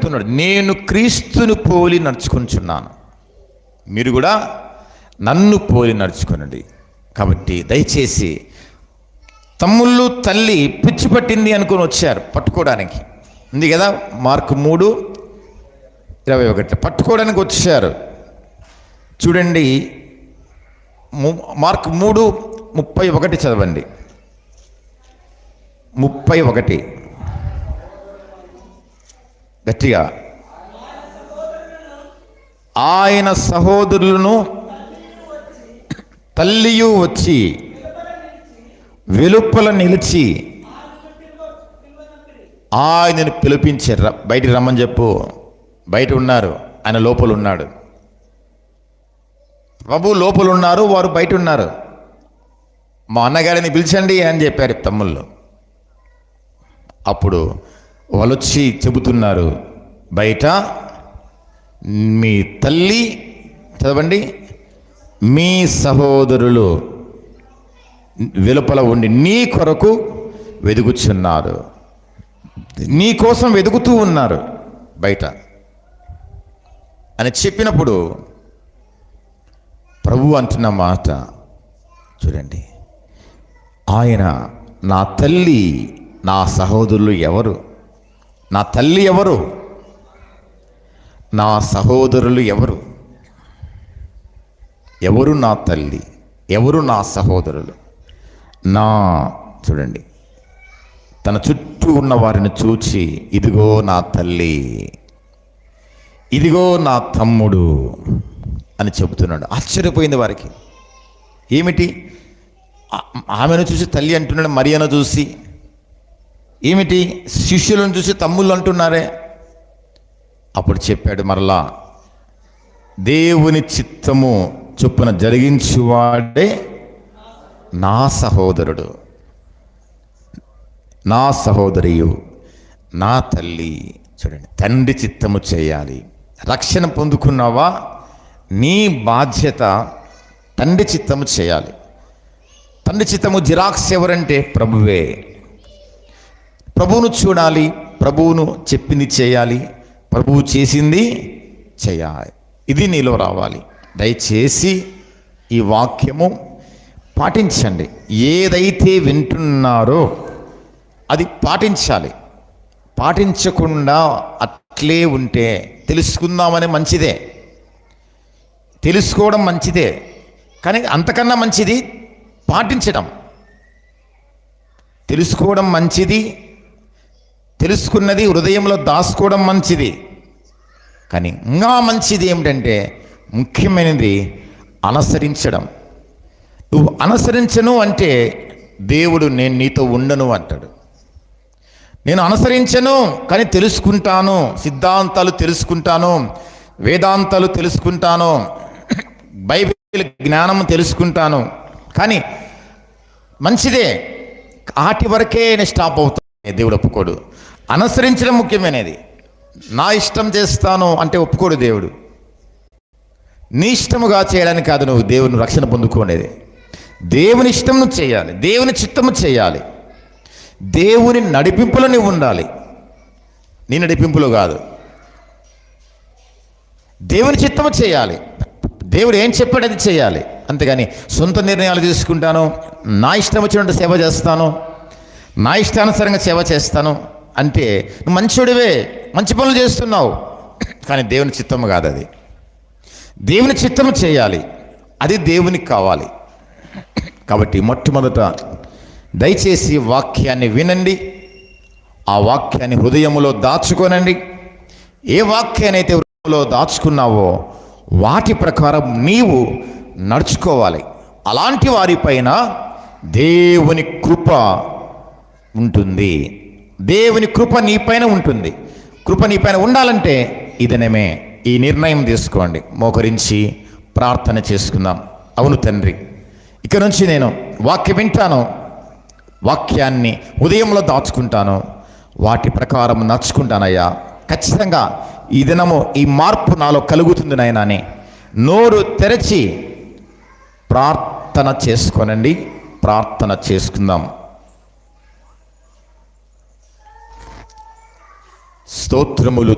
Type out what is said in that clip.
చెబుతున్నాడు నేను క్రీస్తును పోలి నడుచుకుంటున్నాను. మీరు కూడా నన్ను పోలి నడుచుకునండి. కాబట్టి దయచేసి తమ్ముళ్ళు తల్లి పిచ్చి పట్టింది అనుకుని వచ్చారు పట్టుకోవడానికి. ఉంది కదా? మార్కు మూడు ఇరవై ఒకటి. పట్టుకోవడానికి వచ్చారు. చూడండి ము- మార్క్ మూడు ముప్పై ఒకటి చదవండి. ముప్పై ఒకటి. గట్టిగా. ఆయన సహోదరులను తల్లియు వచ్చి వెలుపల నిలిచి ఆయనను పిలిపించారు "ర- బయటికి రమ్మని చెప్పు. బయట ఉన్నారు ఆయన లోపల ఉన్నాడు. ప్రభు లోపల ఉన్నారు వారు బయట ఉన్నారు. మా అన్నగారిని పిలిచండి అని చెప్పారు తమ్ముళ్ళు. అప్పుడు వాళ్ళు వచ్చి చెబుతున్నారు బయట మీ తల్లి చదవండి మీ సహోదరులు వెలుపల ఉండి నీ కొరకు వెదుగుచున్నారు. నీ కోసం వెతుకుతూ ఉన్నారు బయట. అని చెప్పినప్పుడు ప్రభు అంటున్న మాట చూడండి. ఆయన నా తల్లి నా సహోదరులు ఎవరు? నా తల్లి ఎవరు? నా సహోదరులు ఎవరు? ఎవరు నా తల్లి? ఎవరు నా సహోదరులు? నా చూడండి. తన చుట్టూ ఉన్న వారిని చూచి ఇదిగో నా తల్లి. ఇదిగో నా తమ్ముడు అని చెబుతున్నాడు. ఆశ్చర్యపోయింది వారికి. ఏమిటి? ఆమెను చూసి తల్లి అంటున్నాడు మరియను చూసి. ఏమిటి? శిష్యులను చూసి తమ్ముళ్ళు అంటున్నారే? అప్పుడు చెప్పాడు మరలా దేవుని చిత్తము చొప్పున జరిగించువాడే నా సహోదరుడు. నా సహోదరియు నా తల్లి చూడండి తండ్రి చిత్తము చేయాలి. రక్షణ పొందుకున్నావా? నీ బాధ్యత తండ్రి చిత్తము చేయాలి. తండ్రి చిత్తము జిరాక్స్ ఎవరంటే ప్రభువే. ప్రభువును చూడాలి ప్రభువును చెప్పింది చేయాలి. ప్రభువు చేసింది చేయాలి. ఇది నీలో రావాలి. దయచేసి ఈ వాక్యము పాటించండి. ఏదైతే వింటున్నారో అది పాటించాలి. పాటించకుండా అట్లే ఉంటే తెలుసుకుందామని మంచిదే. తెలుసుకోవడం మంచిదే. కానీ అంతకన్నా మంచిది పాటించడం. తెలుసుకోవడం మంచిది తెలుసుకున్నది హృదయంలో దాచుకోవడం మంచిది. కానీ ఇంకా మంచిది ఏమిటంటే ముఖ్యమైనది అనుసరించడం. నువ్వు అనుసరించను అంటే దేవుడు నేను నీతో ఉండను అంటాడు. నేను అనుసరించను కానీ తెలుసుకుంటాను సిద్ధాంతాలు తెలుసుకుంటాను వేదాంతాలు తెలుసుకుంటాను బైబిల్ జ్ఞానం తెలుసుకుంటాను. కానీ మంచిదే ఆటి వరకే నేను స్టాప్ అవుతాను దేవుడు ఒప్పుకోడు. అనుసరించడం ముఖ్యమైనది. నా ఇష్టం చేస్తాను అంటే ఒప్పుకోడు దేవుడు. నీ ఇష్టముగా చేయడానికి కాదు నువ్వు దేవుని రక్షణ పొందుకునేది. దేవుని ఇష్టంను చేయాలి. దేవుని చిత్తము చేయాలి. దేవుని నడిపింపులో నువ్వు ఉండాలి. నీ నడిపింపులో కాదు. దేవుని చిత్తము చేయాలి. దేవుడు ఏం చెప్పాడు అది చేయాలి. అంతేగాని సొంత నిర్ణయాలు తీసుకుంటాను. నా ఇష్టం వచ్చినట్టు సేవ చేస్తాను. నా ఇష్టానుసారంగా సేవ చేస్తాను. అంటే నువ్వు మంచోడివే మంచి పనులు చేస్తున్నావు. కానీ దేవుని చిత్తము కాదు అది. దేవుని చిత్తము చేయాలి. అది దేవునికి కావాలి. కాబట్టి మొట్టమొదట దయచేసి వాక్యాన్ని వినండి. ఆ వాక్యాన్ని హృదయములో దాచుకోనండి. ఏ వాక్యాన్నైతే హృదయంలో దాచుకున్నావో వాటి ప్రకారం నీవు నడుచుకోవాలి. అలాంటి వారిపైన దేవుని కృప ఉంటుంది. దేవుని కృప నీపైన ఉంటుంది. కృప నీపైన ఉండాలంటే ఇదనమే. ఈ నిర్ణయం తీసుకోండి. మోకరించి ప్రార్థన చేసుకుందాం. అవును తండ్రి. ఇక నుంచి నేను వాక్యం వింటాను. వాక్యాన్ని ఉదయంలో దాచుకుంటాను. వాటి ప్రకారం నడుచుకుంటానయ్యా. ఖచ్చితంగా ఈ దినము ఈ మార్పు నాలో కలుగుతుంది నాయనా అని నోరు తెరచి ప్రార్థన చేసుకోనండి. ప్రార్థన చేసుకుందాం. స్తోత్రములు